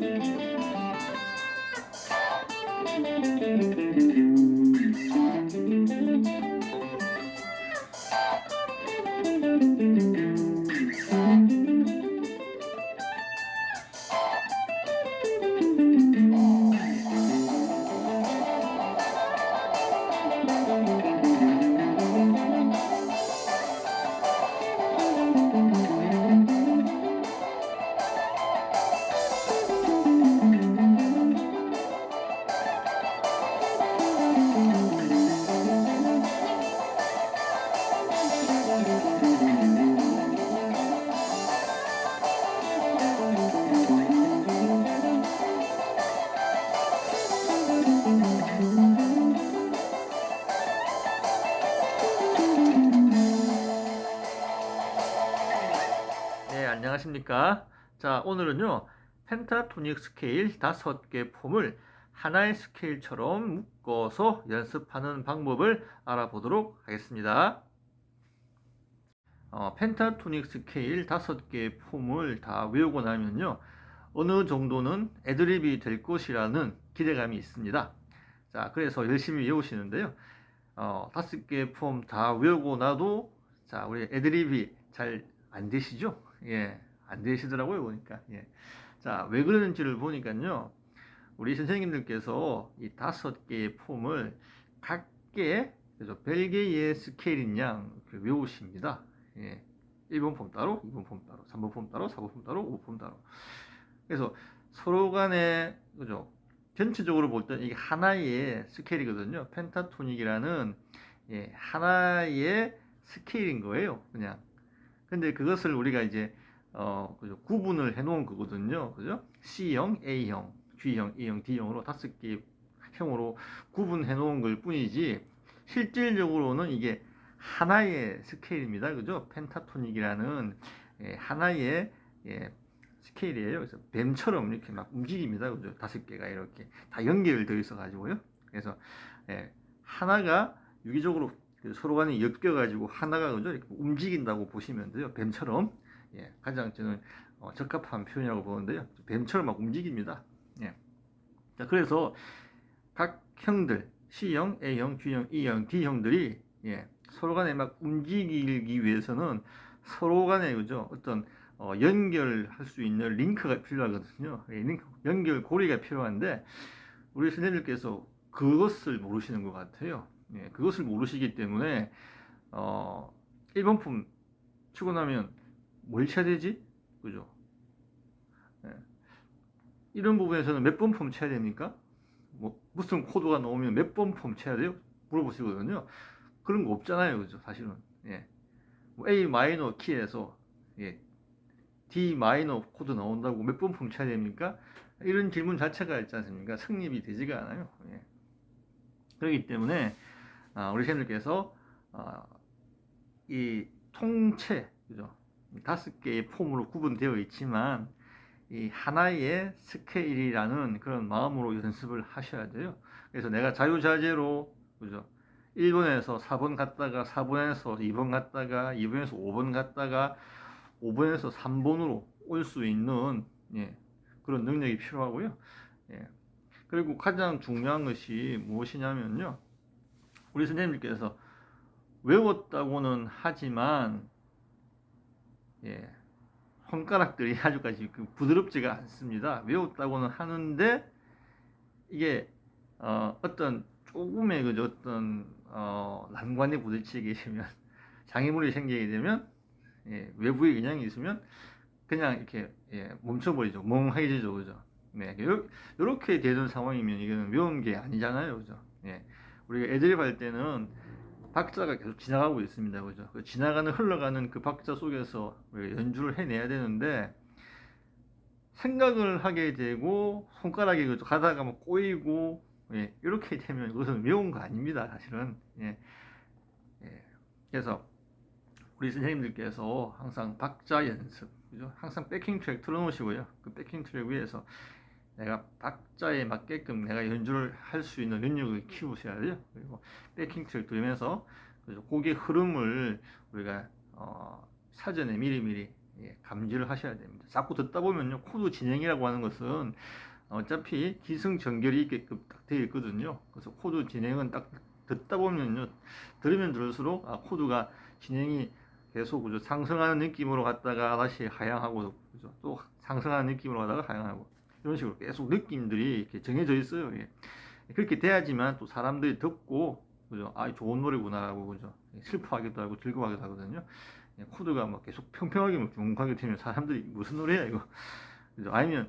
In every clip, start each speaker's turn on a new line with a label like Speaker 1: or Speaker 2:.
Speaker 1: 네, 안녕하십니까. 자, 오늘은요, 펜타토닉 스케일 다섯 개 폼을 하나의 스케일처럼 묶어서 연습하는 방법을 알아보도록 하겠습니다. 어, 펜타토닉 스케일 다섯 개 폼을 다 외우고 나면요, 어느 정도는 애드립이 될 것이라는 기대감이 있습니다. 자, 그래서 열심히 외우시는데요. 어, 다섯 개폼 다 외우고 나도, 자, 우리 애드립이 잘 안 되시죠? 예, 안 되시더라고요, 보니까. 예. 자, 왜 그러는지를 보니까요, 우리 선생님들께서 이 다섯 개의 폼을 각계, 그래서 별개의 스케일인 양 외우십니다. 예. 1번 폼 따로, 2번 폼 따로, 3번 폼 따로, 4번 폼 따로, 5번 폼 따로. 그래서 서로 간에, 그죠? 전체적으로 볼 때는 이게 하나의 스케일이거든요. 펜타토닉이라는, 예, 하나의 스케일인 거예요. 그냥. 근데 그것을 우리가 이제 어 그죠. 구분을 해 놓은 거거든요. 그죠? C형, A형, G형, E형, D형으로 다섯 개 형으로 구분해 놓은 걸 뿐이지 실질적으로는 이게 하나의 스케일입니다. 그죠? 펜타토닉이라는 예, 하나의 예, 스케일이에요. 그래서 뱀처럼 이렇게 막 움직입니다. 그죠? 다섯 개가 이렇게 다 연결되어 있어 가지고요. 그래서 예, 하나가 유기적으로 그 서로 간에 엮여가지고 하나가 그죠? 이렇게 움직인다고 보시면 돼요. 뱀처럼 예, 가장 저는 어, 적합한 표현이라고 보는데요. 뱀처럼 막 움직입니다. 예. 자, 그래서 각 형들 C형, A형, G형, E형, D형들이 예, 서로 간에 막 움직이기 위해서는 서로 간에 그죠 어떤 어, 연결할 수 있는 링크가 필요하거든요. 예, 링크, 연결 고리가 필요한데 우리 선생님께서 그것을 모르시는 것 같아요. 예, 그것을 모르시기 때문에 어, 1번 품 치고 나면 뭘 쳐야 되지? 그죠? 예. 이런 부분에서는 몇번품 쳐야 됩니까? 뭐 무슨 코드가 나오면 몇번품 쳐야 돼요? 물어보시거든요. 그런 거 없잖아요, 그죠? 사실은 예. 뭐 A 마이너 키에서 예. D 마이너 코드 나온다고 몇번품 쳐야 됩니까? 이런 질문 자체가 있지 않습니까? 성립이 되지가 않아요. 예. 그렇기 때문에 아, 우리 쌤들께서 어, 이 통체 그죠 다섯 개의 폼으로 구분되어 있지만 이 하나의 스케일이라는 그런 마음으로 연습을 하셔야 돼요. 그래서 내가 자유자재로 그죠 1번에서 4번 갔다가 4번에서 2번 갔다가 2번에서 5번 갔다가 5번에서 3번으로 올 수 있는 예, 그런 능력이 필요하고요. 예. 그리고 가장 중요한 것이 무엇이냐면요. 우리 선생님께서 외웠다고는 하지만 예, 손가락들이 아주까지 그 부드럽지가 않습니다. 외웠다고는 하는데 이게 어, 떤 조금의 그 어떤 어, 난관에 부딪히게 되면 장애물이 생기게 되면 예, 외부에 영향이 있으면 그냥 이렇게 예, 멈춰버리죠. 멍해지죠, 그죠? 네, 이렇게 되는 상황이면 이거는 외운 게 아니잖아요, 그죠? 예. 우리가 애드립 할 때는 박자가 계속 지나가고 있습니다. 그죠? 그 지나가는, 흘러가는 그 박자 속에서 연주를 해내야 되는데, 생각을 하게 되고, 손가락이 가다가 뭐 꼬이고, 예, 이렇게 되면 그것은 외운 거 아닙니다. 사실은. 예. 예. 그래서, 우리 선생님들께서 항상 박자 연습, 그죠? 항상 백킹 트랙 틀어놓으시고요. 그 백킹 트랙 위에서 내가 박자에 맞게끔 내가 연주를 할 수 있는 능력을 키우셔야 돼요. 그리고 백킹 트랙 들으면서 곡의 흐름을 우리가 어, 사전에 미리미리 예, 감지를 하셔야 됩니다. 자꾸 듣다 보면요 코드 진행이라고 하는 것은 어차피 기승전결이 있게끔 딱 되어 있거든요. 그래서 코드 진행은 딱 듣다 보면요 들으면 들을수록 아 코드가 진행이 계속 그죠 상승하는 느낌으로 갔다가 다시 하향하고 그죠 또 상승하는 느낌으로 가다가 하향하고 이런 식으로 계속 느낌들이 이렇게 정해져 있어요. 예. 그렇게 돼야지만 또 사람들이 듣고 그죠 아 좋은 노래구나라고 그죠 슬퍼하기도 하고 즐거워하기도 하거든요. 예, 코드가 막 계속 평평하게 막 뭉하게 되면 사람들이 무슨 노래야 이거 그죠 아니면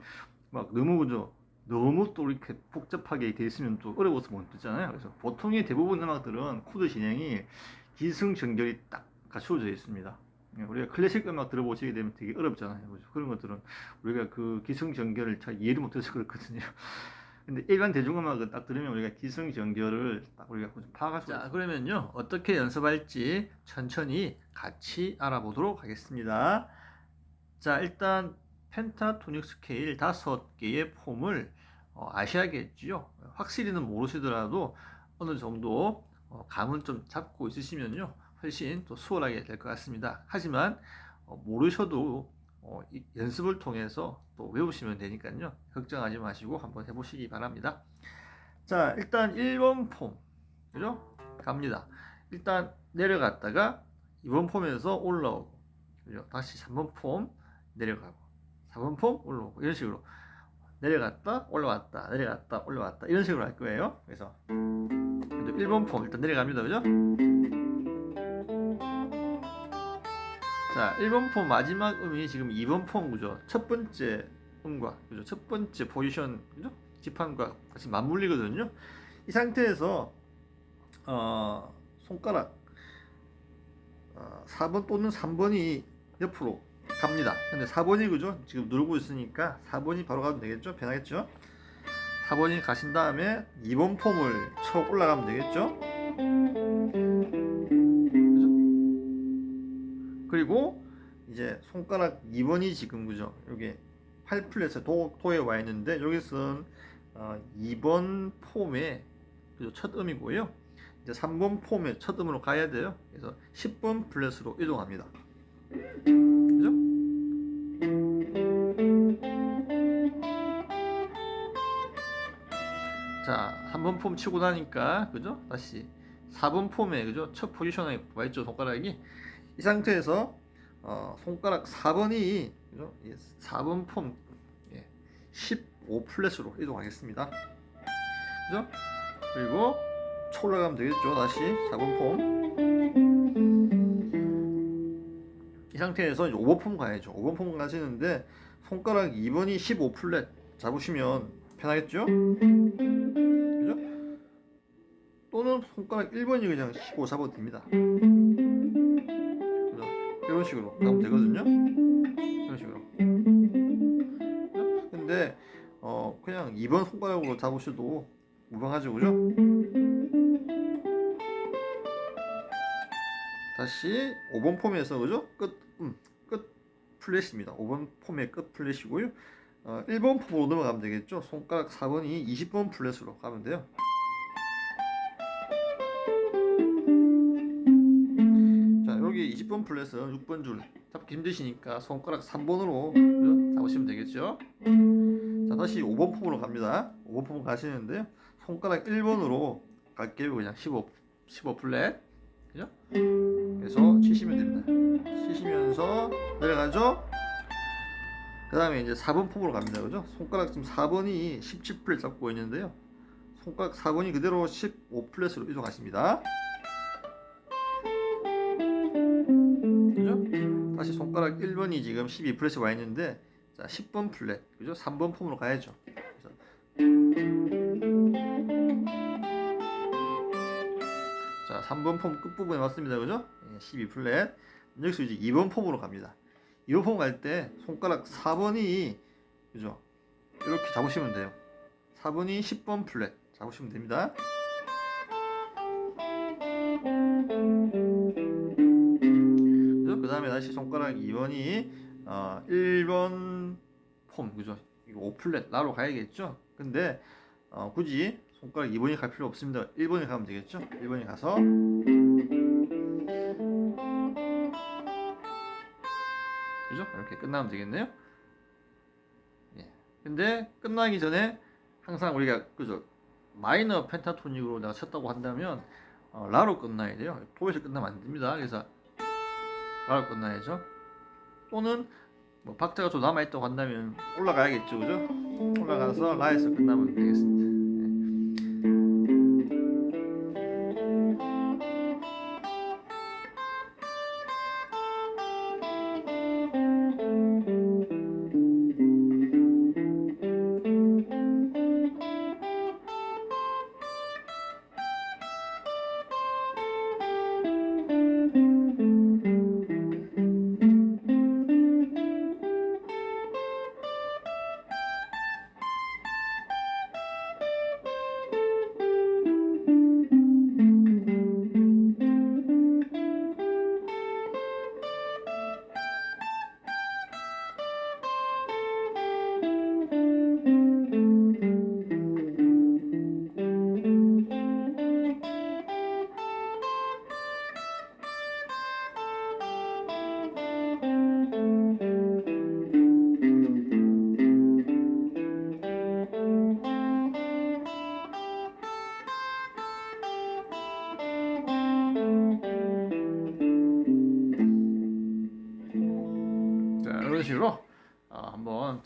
Speaker 1: 막 너무 그죠 너무 또 이렇게 복잡하게 돼 있으면 또 어려워서 못 듣잖아요. 그래서 보통의 대부분 음악들은 코드 진행이 기승전결이 딱 갖춰져 있습니다. 예, 우리가 클래식 음악 들어보시게 되면 되게 어렵잖아요. 그죠? 그런 것들은 우리가 그 기승전결을 잘 이해를 못해서 그렇거든요. 근데 일반 대중음악은 딱 들으면 우리가 기승전결을 딱 우리가 좀 파악할 수 있어요. 그러면요 어떻게 연습할지 천천히 같이 알아보도록 하겠습니다. 자 일단 펜타토닉 스케일 다섯 개의 폼을 어, 아셔야겠지요. 확실히는 모르시더라도 어느 정도 어, 감은 좀 잡고 있으시면요 훨씬 또 수월하게 될 것 같습니다. 하지만 어, 모르셔도 어, 연습을 통해서 또 외우시면 되니까요. 걱정하지 마시고 한번 해보시기 바랍니다. 자, 일단 1번 폼. 그죠? 갑니다. 일단 내려갔다가 2번 폼에서 올라오고. 그죠? 다시 3번 폼 내려가고. 4번 폼 올라오고. 이런 식으로. 내려갔다, 올라왔다, 내려갔다, 올라왔다. 이런 식으로 할 거예요. 그래서 1번 폼 일단 내려갑니다. 그죠? 자, 1번 폼 마지막 음이 지금 2번 폼 그죠? 첫 번째 음과 그죠? 첫 번째 포지션 그죠? 지판과 같이 맞물리거든요. 이 상태에서 어, 손가락 어, 4번 또는 3번이 옆으로 갑니다. 근데 4번이 그죠? 지금 누르고 있으니까 4번이 바로 가면 되겠죠? 편하겠죠? 4번이 가신 다음에 2번 폼을 쳐 올라가면 되겠죠? 그리고 이제 손가락 2번이 지금 그죠? 여기 8플랫에 도, 도에 와 있는데 여기서는 어, 2번 폼의 그죠? 첫 음이고요. 이제 3번 폼의 첫 음으로 가야 돼요. 그래서 10번 플랫으로 이동합니다. 그죠? 자, 3번 폼 치고 나니까 그죠? 다시 4번 폼에 그죠? 첫 포지션에 와 있죠, 손가락이. 이 상태에서 어, 손가락 4번이 그죠? 4번 폼 예, 15 플랫으로 이동하겠습니다. 그죠? 그리고 쳐 올라가면 되겠죠. 다시 4번 폼. 이 상태에서 이제 5번 폼 가야죠. 5번 폼 가시는데 손가락 2번이 15 플랫 잡으시면 편하겠죠? 그죠? 또는 손가락 1번이 그냥 15 잡아도 됩니다. 이런 식으로 가면 되거든요. 이런 식으로. 근데 어 그냥 2번 손가락으로 잡으셔도 무방하죠, 그죠? 다시 5번 폼에서 그죠? 끝, 음, 끝 플랫입니다. 5번 폼의 끝 플랫이고요. 어, 1번 폼으로 넘어가면 되겠죠. 손가락 4번이 20번 플랫으로 가면 돼요. 여기 20번 플랫은 6번 줄. 잡기 힘드시니까 손가락 3번으로 잡으시면 되겠죠? 자 다시 5번 폼으로 갑니다. 5번 폼 가시는데요. 손가락 1번으로 갈게요 그냥 15, 15 플랫. 그죠? 그래서 치시면 됩니다. 치시면서 내려가죠? 그 다음에 이제 4번 폼으로 갑니다. 그죠? 손가락 지금 4번이 17 플랫 잡고 있는데요. 손가락 4번이 그대로 15 플랫으로 이동하십니다 손가락 1번이 지금 12 플랫에 와 있는데 자 10번 플랫 그죠? 3번 폼으로 가야죠. 자 3번 폼 끝부분에 왔습니다. 그죠? 12 예, 플랫 여기서 이제 2번 폼으로 갑니다. 2번 폼 갈 때 손가락 4번이 그죠? 이렇게 잡으시면 돼요. 4번이 10번 플랫 잡으시면 됩니다. 다시 손가락 2번이 어, 1번 폼 그죠? 이거 5플랫 나로 가야겠죠? 근데 어, 굳이 손가락 2번이 갈 필요 없습니다. 1번이 가면 되겠죠? 1번이 가서 그죠? 이렇게 끝나면 되겠네요. 예. 근데 끝나기 전에 항상 우리가 그죠 마이너 펜타토닉으로 내가 쳤다고 한다면 어, 라로 끝나야 돼요. 도에서 끝나면 안 됩니다. 그래서 라로 끝나야죠. 또는 뭐 박자가 좀 남아 있다고 한다면 올라가야겠죠, 그죠? 올라가서 라에서 끝나면 되겠습니다.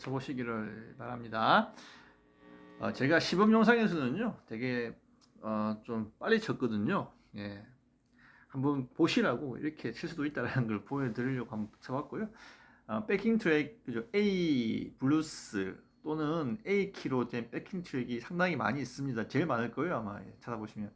Speaker 1: 한번 쳐보시기를 바랍니다. 어, 제가 시범 영상에서는요, 되게 어, 좀 빨리 쳤거든요. 예. 한번 보시라고 이렇게 칠 수도 있다는 걸 보여드리려고 한번 쳐봤고요. 어, 백킹 트랙, 그죠? A 블루스 또는 A 키로 된 백킹 트랙이 상당히 많이 있습니다. 제일 많을 거예요, 아마 예, 찾아보시면.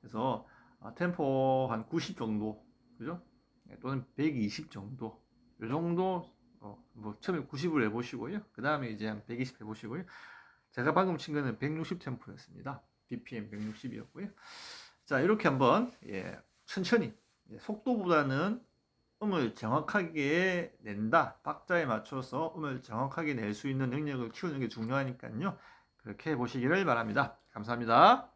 Speaker 1: 그래서 어, 템포 한 90 정도, 그죠? 예, 또는 120 정도. 요 정도 어, 뭐 처음에 90을 해보시고요. 그 다음에 이제 한 120 해보시고요. 제가 방금 친 거는 160 템포였습니다. BPM 160이었고요. 자 이렇게 한번 예, 천천히 예, 속도보다는 음을 정확하게 낸다. 박자에 맞춰서 음을 정확하게 낼 수 있는 능력을 키우는 게 중요하니까요. 그렇게 해보시기를 바랍니다. 감사합니다.